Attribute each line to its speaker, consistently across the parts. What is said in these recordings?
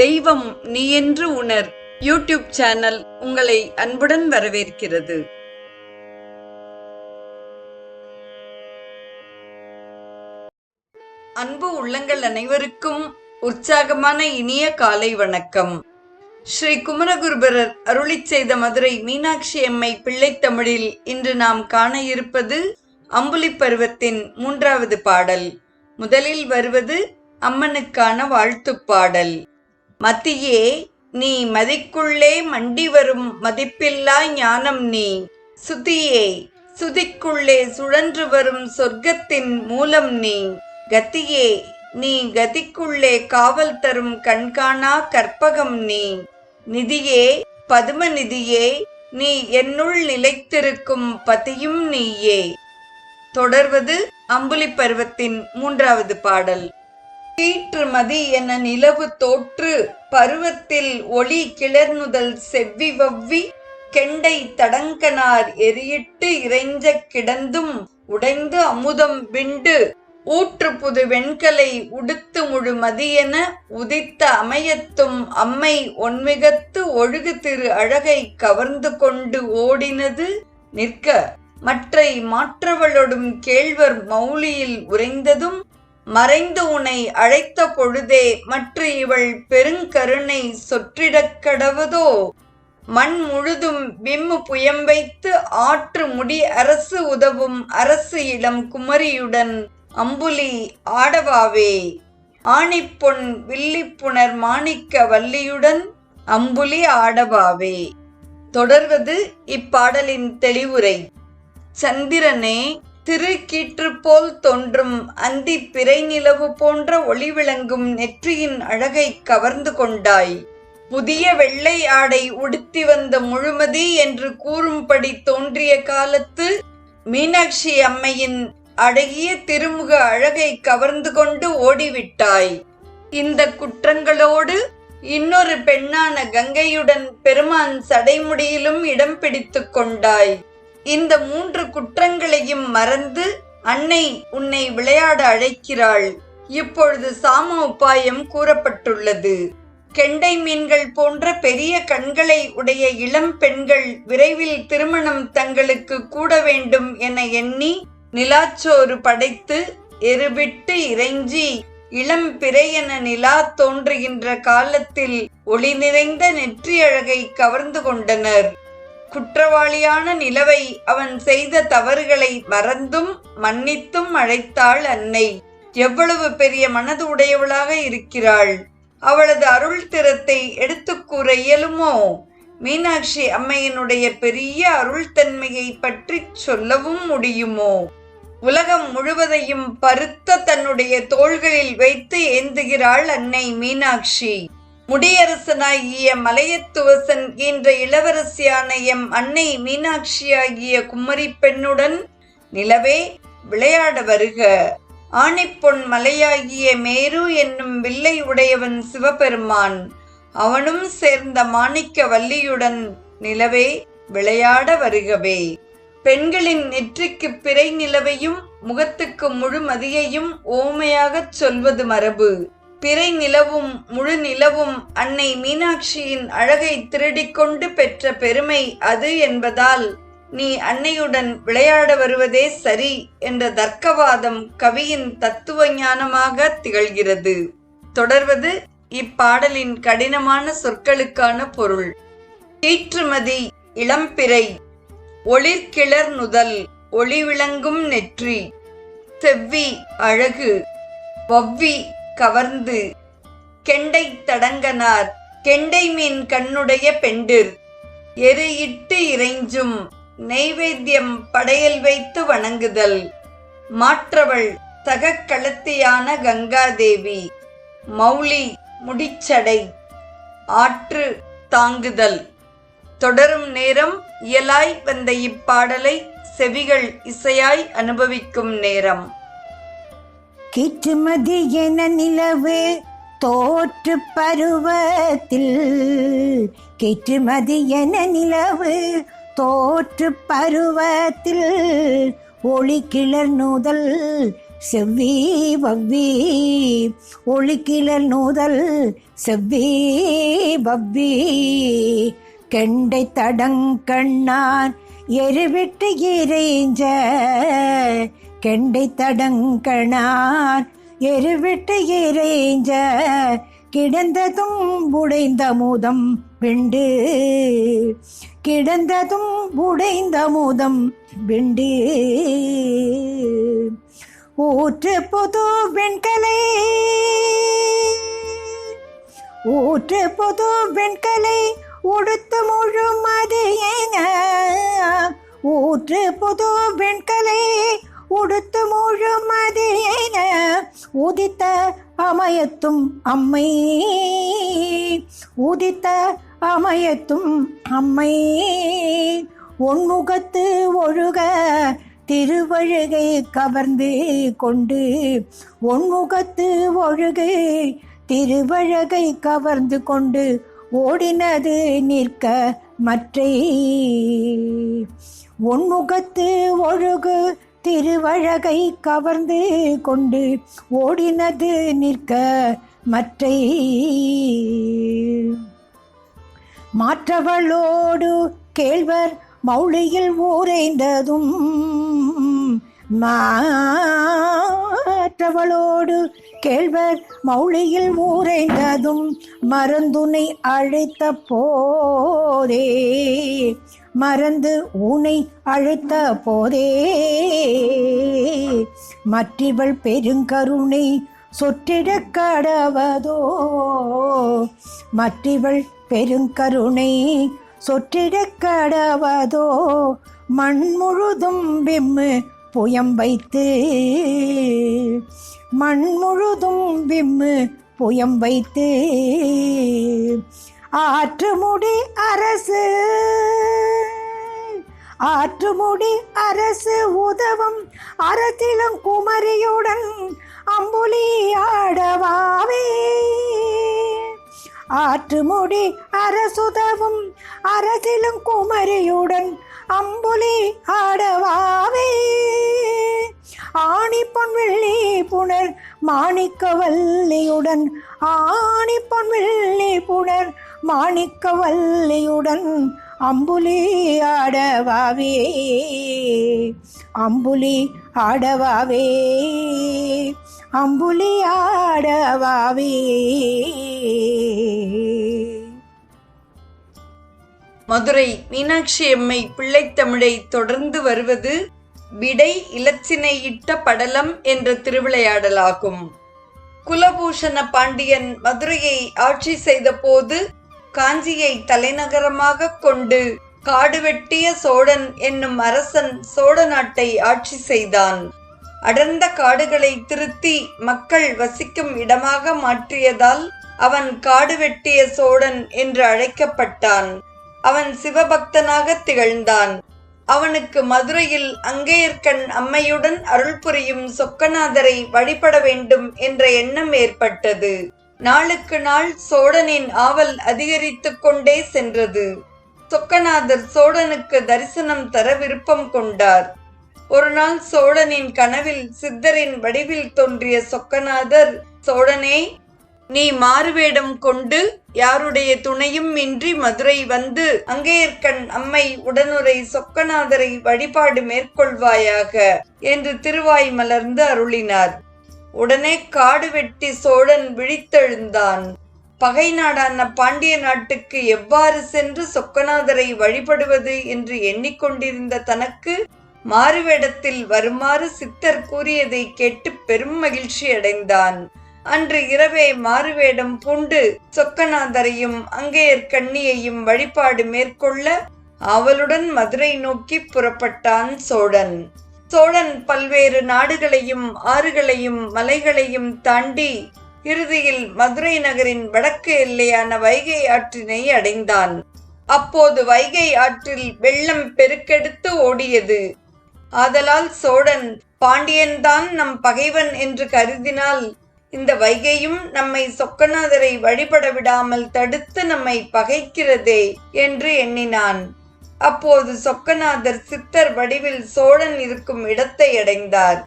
Speaker 1: தெய்வம் நீ என்று உணர். யூடியூப் சேனல் உங்களை அன்புடன் வரவேற்கிறது. அன்பு உள்ளங்கள் அனைவருக்கும் உற்சாகமான இனிய காலை வணக்கம். ஸ்ரீ குமரகுருபரர் அருளிச் செய்த மதுரை மீனாட்சி அம்மை பிள்ளைத்தமிழில் இன்று நாம் காண இருப்பது அம்புலி பருவத்தின் மூன்றாவது பாடல். முதலில் வருவது அம்மனுக்கான வாழ்த்துப் பாடல். மத்தியே நீ மதிக்குள்ளே மண்டி வரும் மதிப்பில்லா ஞானம் நீ. சுதியே சுதிக்குள்ளே சுழன்று வரும் சொர்க்கத்தின் மூலம் நீ. கத்தியே நீ கதிக்குள்ளே காவல் தரும் கண்காணா கற்பகம் நீ. நிதியே பதும நிதியே நீ என்னுள் நிலைத்திருக்கும் பதியும் நீயே. தொடர்வது அம்புலி பருவத்தின் மூன்றாவது பாடல். சீற்றுமதி என நிலவு தோற்று பருவத்தில் ஒளி கிளர்நுதல் செவ்வி வவ்வி கெண்டை தடங்கனார் எரியிட்டு இறைஞ்ச கிடந்தும் உடைந்து அமுதம் விண்டு. ஊற்று புது வெண்கலை உடுத்து முழு மதியென உதித்த அமையத்தும் அம்மை ஒன்மிகத்து ஒழுகு திரு அழகை கவர்ந்து கொண்டு ஓடினது நிற்க. மற்றை மாற்றவளொடும் கேழ்வர் மௌலியில் உறைந்ததும் மறைந்து உனை அழைத்த பொழுதே மற்ற இவள் பெருங்கருணை சொற்றிடக் கடவதோ? மண் முழுதும் விம்மு புயம் வைத்து ஆற்று முடி அரசு உதவும் அரசு இளம் குமரியுடன் அம்புலி ஆடவாவே. ஆணிப்பொன் வில்லிப்புணர் மாணிக்க வல்லியுடன் அம்புலி ஆடவாவே. தொடர்வது இப்பாடலின் தெளிவுரை. சந்திரனே திருக்கீற்று போல் தோன்றும் அந்தி பிறை நிலவு போன்ற ஒளி விளங்கும் நெற்றியின் அழகை கவர்ந்து கொண்டாய். புதிய வெள்ளை ஆடை உடுத்தி வந்த முழுமதி என்று கூறும்படி தோன்றிய காலத்து மீனாட்சி அம்மையின் அழகிய திருமுக அழகை கவர்ந்து கொண்டு ஓடிவிட்டாய். இந்த குற்றங்களோடு இன்னொரு பெண்ணான கங்கையுடன் பெருமான் சடைமுடியிலும் இடம் பிடித்து கொண்டாய். இந்த மூன்று குற்றங்களையும் மறந்து அன்னை உன்னை விளையாட அழைக்கிறாள். இப்பொழுது சாம உபாயம் கூறப்பட்டுள்ளது. கெண்டை மீன்கள் போன்ற பெரிய கண்களை உடைய இளம் பெண்கள் விரைவில் திருமணம் தங்களுக்கு கூட வேண்டும் என எண்ணி நிலாச்சோறு படைத்து எருவிட்டு இறைஞ்சி இளம் பிறையென நிலா தோன்றுகின்ற காலத்தில் ஒளி நிறைந்த நெற்றியழகை கவர்ந்து கொண்டனர். குற்றவாளியான நிலவை அவன் செய்த தவறுகளை மறந்தும் மன்னித்தும் அழைத்தாள் அன்னை. எவ்வளவு பெரிய மனது உடையவளாக இருக்கிறாள். அவளது அருள் திறத்தை எடுத்துக் கூற இயலுமோ? மீனாட்சி அம்மையினுடைய பெரிய அருள் தன்மையை பற்றி சொல்லவும் முடியுமோ? உலகம் முழுவதையும் பருத்த தன்னுடைய தோள்களில் வைத்து ஏந்துகிறாள் அன்னை மீனாட்சி. முடியரசனாகிய மலையத்துவசன் என்ற இளவரசியான எம் அன்னை மீனாட்சியாகிய குமரி பெண்ணுடன் நிலவே விளையாட வருக. ஆணிப்பொன் மலையாகிய மேரு என்னும் வில்லை உடையவன் சிவபெருமான். அவனும் சேர்ந்த மாணிக்க வல்லியுடன் நிலவே விளையாட வருகவே. பெண்களின் நெற்றிக்கு பிறை நிலவையும் முகத்துக்கு முழு மதியையும் ஓமையாகச் சொல்வது மரபு. பிறை நிலவும் முழு நிலவும் அன்னை மீனாட்சியின் அழகை திருடிக்கொண்டு பெற்ற பெருமை அது என்பதால் நீ அன்னையுடன் விளையாட வருவதே சரி என்ற தர்க்கவாதம் கவியின் தத்துவ ஞானமாக திகழ்கிறது. தொடர்வது இப்பாடலின் கடினமான சொற்களுக்கான பொருள். கீற்றுமதி இளம்பிறை ஒளிர்கிளர் நுதல் ஒளி விளங்கும் நெற்றி செவ்வி அழகு வவ்வி கவர்ந்து கெண்டை தடங்கனார். கெண்டை மீன் கண்ணுடைய பெண்டிர். எரு இட்டு இறைஞ்சும் நெய்வேத்தியம் படையல் வைத்து வணங்குதல். மாற்றவள் தகக்களத்தியான கங்காதேவி. மௌலி முடிச்சடை. ஆற்று தாங்குதல். தொடரும் நேரம் இயலாய் வந்த இப்பாடலை செவிகள் இசையாய் அனுபவிக்கும் நேரம்.
Speaker 2: கிற்றுமதி என நிலவு தோற்று பருவத்தில். கிற்றுமதி என நிலவு தோற்று பருவத்தில். ஒளி கிளர் நுதல் செவ்வி வவ்வி. ஒளிக்கிழல் நூதல் செவ்வி வவ்வி. கெண்டை தடங்கண்ணான் எருவிட்டு இறைஞ்ச கெண்டை தடங்கணான் எருவிட்டு இறைஞ்ச கிடந்ததும் உடைந்த மூதம் விண்டு. கிடந்ததும் உடைந்த மூதம் விண்டு. ஊற்று புது வெண்கலை. ஊற்று புது வெண்கலை உடுத்து முழு மதியன ஊற்று புது வெண்கலை உடுத்து முழு உதித்த அமயத்தும் அம்மை. உதித்த அமயத்தும் அம்மை. ஒன்முகத்து ஒழுக திருவழுகை கவர்ந்து கொண்டு ஒன்முகத்து ஒழுகை திருவழகை கவர்ந்து கொண்டு ஓடினது நிற்க மற்றை. ஒன்முகத்து ஒழுகு திருவழகை கவர்ந்து கொண்டு ஓடினது நிற்க மற்றை மாற்றவளோடு கேழ்வர் மௌளியில் ஊரைந்ததும் மாற்றவளோடு கேழ்வர் மௌளியில் ஊரைந்ததும் மருந்துனை அழைத்த போதே மறந்து உனை அழைத்த போதே. மற்றவள் பெருங்கருணை சொற்றிட கடவதோ. மற்றவள் பெருங்கருணை சொற்றிட கடவதோ. மண் முழுதும் விம்மு புயம் வைத்து. மண் முழுதும் விம்மு புயம் வைத்து. ஆற்றுமுடி அரசு. ஆற்றுமுடி அரசு உதவும் அறத்திலும் குமரியுடன் அம்புலி ஆடவாவே. ஆற்றுமுடி அரசுதவும் அரசிலும் குமரியுடன் அம்புலி ஆடவாவே. ஆணி பொன் வெள்ளி புனர் மாணிக்க வல்லியுடன் ஆணி பொன் வெள்ளி புனர் மாணிக்க வல்லியுடன் அம்புலி ஆடவாவே. அம்புலி ஆடவாவே. அம்புலி ஆடவாவே.
Speaker 1: மதுரை மீனாட்சி அம்மை பிள்ளைத்தமிழை தொடர்ந்து வருவது விடை இலச்சினை இட்ட படலம் என்ற திருவிளையாடலாகும். குலபூஷண பாண்டியன் மதுரையை ஆட்சி செய்த போது காஞ்சியை தலைநகரமாக கொண்டு காடு வெட்டிய சோழன் என்னும் அரசன் சோழ நாட்டை ஆட்சி செய்தான். அடர்ந்த காடுகளை திருத்தி மக்கள் வசிக்கும் இடமாக மாற்றியதால் அவன் காடு வெட்டிய சோழன் என்று அழைக்கப்பட்டான். அவன் சிவபக்தனாக திகழ்ந்தான். அவனுக்கு மதுரையில் அங்கேயர்கண் அம்மையுடன் அருள் புரியும் சொக்கநாதரை வழிபட வேண்டும் என்ற எண்ணம் ஏற்பட்டது. நாளுக்கு நாள் சோழனின் ஆவல் அதிகரித்து கொண்டே சென்றது. சொக்கநாதர் சோழனுக்கு தரிசனம் தர விருப்பம் கொண்டார். ஒரு நாள் சோழனின் கனவில் சித்தரின் வடிவில் தோன்றிய சொக்கநாதர் சோழனே நீ மாறுவேடம் கொண்டு யாருடைய துணையும் இன்றி மதுரை வந்து அங்கேயர்கண் அம்மை உடனுரை சொக்கநாதரை வழிபாடு மேற்கொள்வாயாக என்று திருவாய் மலர்ந்து அருளினார். உடனே காடு வெட்டி சோழன் விழித்தெழுந்தான். பகை நாடான பாண்டிய நாட்டுக்கு எவ்வாறு சென்று சொக்கநாதரை வழிபடுவது என்று எண்ணிக்கொண்டிருந்த தனக்கு மாறுவேடத்தில் வருமாறு சித்தர் கூறியதை கேட்டு பெரும் மகிழ்ச்சி அடைந்தான். அன்று இரவே மாறுவேடம் பூண்டு சொக்கநாதரையும் அங்கேயர் கண்ணியையும் வழிபாடு மேற்கொள்ள அவளுடன் மதுரை நோக்கி புறப்பட்டான் சோழன். சோழன் பல்வேறு நாடுகளையும் ஆறுகளையும் மலைகளையும் தாண்டி இறுதியில் மதுரை நகரின் வடக்கு எல்லையான வைகை ஆற்றினை அடைந்தான். அப்போது வைகை ஆற்றில் வெள்ளம் பெருக்கெடுத்து ஓடியது. ஆதலால் சோழன் பாண்டியன்தான் நம் பகைவன் என்று கருதினால் இந்த வைகையும் நம்மை சொக்கநாதரை வழிபட விடாமல் தடுத்து நம்மை பகைக்கிறதே என்று எண்ணினான். அப்போது சொக்கநாதர் சித்தர் வடிவில் சோழன் இருக்கும் இடத்தை அடைந்தார்.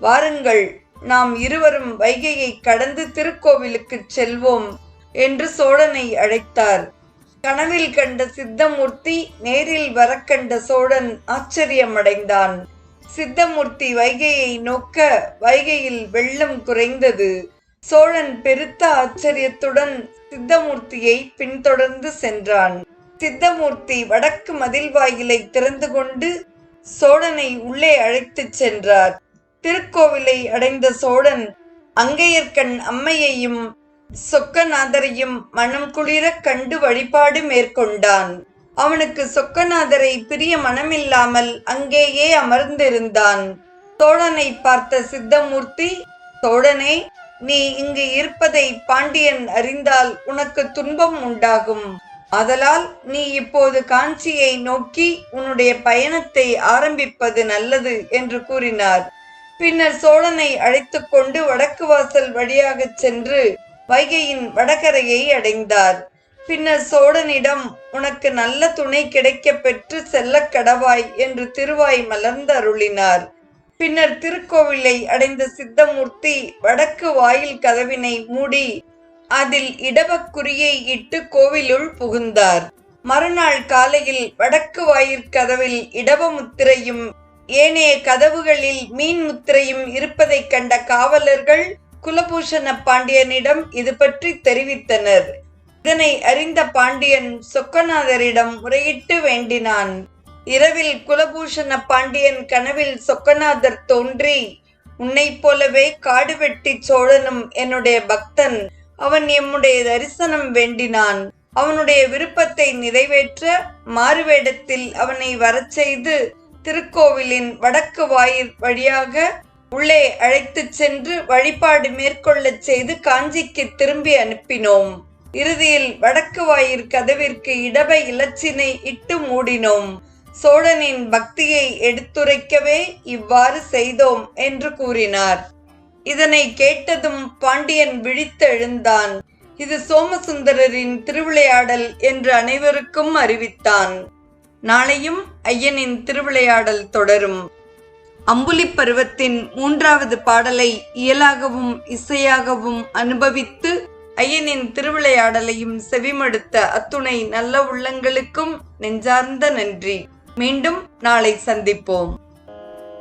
Speaker 1: வாருங்கள் நாம் இருவரும் வைகையை கடந்து திருக்கோவிலுக்குச் செல்வோம் என்று சோழனை அழைத்தார். கனவில் கண்ட சித்தமூர்த்தி நேரில் வரக்கண்ட சோழன் ஆச்சரியமடைந்தான். சித்தமூர்த்தி வைகையை நோக்க வைகையில் வெள்ளம் குறைந்தது. சோழன் பெருத்த ஆச்சரியத்துடன் சித்தமூர்த்தியை பின்தொடர்ந்து சென்றான். சித்தமூர்த்தி வடக்கு மதில் வாயிலை திறந்து கொண்டு சோழனை உள்ளே அழைத்துச் சென்றார். திருக்கோவிலை அடைந்த சோழன் அங்கையர்கண் அம்மையையும் சொக்கநாதரையும் மனம் குளிரக் கண்டு வழிபாடு மேற்கொண்டான். அவனுக்கு சொக்கநாதரை பிரிய மனமில்லாமல் அங்கேயே அமர்ந்திருந்தான். தோழனை பார்த்த சித்தமூர்த்தி தோழனே நீ இங்கு இருப்பதை பாண்டியன் அறிந்தால் உனக்கு துன்பம் உண்டாகும். ஆதலால் நீ இப்போது காஞ்சியை நோக்கி உன்னுடைய பயணத்தை ஆரம்பிப்பது நல்லது என்று கூறினார். பின்னர் சோழனை அழைத்து கொண்டு வடக்கு வாசல் வழியாக சென்று வைகையின் வடகரையை அடைந்தார். பின்னர் சோழனிடம் உனக்கு நல்ல துணை கிடைக்க பெற்று செல்ல கடவாய் என்று திருவாய் மலர்ந்து அருளினார். பின்னர் திருக்கோவிலை அடைந்த சித்தமூர்த்தி வடக்கு வாயில் கதவினை மூடி அதில் இடவக்குறியை இட்டு கோவிலுள் புகுந்தார். மறுநாள் காலையில் வடக்கு வாயிற்கதவில் இடவ முத்திரையும் ஏனைய கதவுகளில் மீன் முத்திரையும் இருப்பதைக் கண்ட காவலர்கள் குலபூஷண பாண்டியனிடம் இது பற்றி தெரிவித்தனர். இதனை அறிந்த பாண்டியன் சொக்கநாதரிடம் முறையிட்டு வேண்டினான். இரவில் குலபூஷண பாண்டியன் கனவில் சொக்கநாதர் தோன்றி உன்னைப் போலவே காடு வெட்டி சோழனும் என்னுடைய பக்தன். அவன் எம்முடைய தரிசனம் வேண்டினான். அவனுடைய விருப்பத்தை நிறைவேற்ற மாறுவேடத்தில் அவனை வரச் செய்து திருக்கோவிலின் வடக்கு வாயில் வழியாக உள்ளே அழைத்துச் சென்று வழிபாடு மேற்கொள்ளச் செய்து காஞ்சிக்கு திரும்பி அனுப்பினோம். இறுதியில் வடக்கு வாயிற் கதவிற்கு இடப இலச்சினை இட்டு மூடினோம். சோழனின் பக்தியை எடுத்துரைக்கவே இவ்வாறு செய்தோம் என்று கூறினார். இதனை கேட்டதும் பாண்டியன் விழித்தெழுந்தான். இது சோமசுந்தரரின் திருவிளையாடல் என்று அனைவருக்கும் அறிவித்தான். நாளையும் ஐயனின் திருவிளையாடல் தொடரும். அம்புலி பருவத்தின் மூன்றாவது பாடலை இயலாகவும் இசையாகவும் அனுபவித்து ஐயனின் திருவிளையாடலையும் செவிமடுத்த அத்துணை நல்ல உள்ளங்களுக்கும் நெஞ்சார்ந்த நன்றி. மீண்டும் நாளை சந்திப்போம்.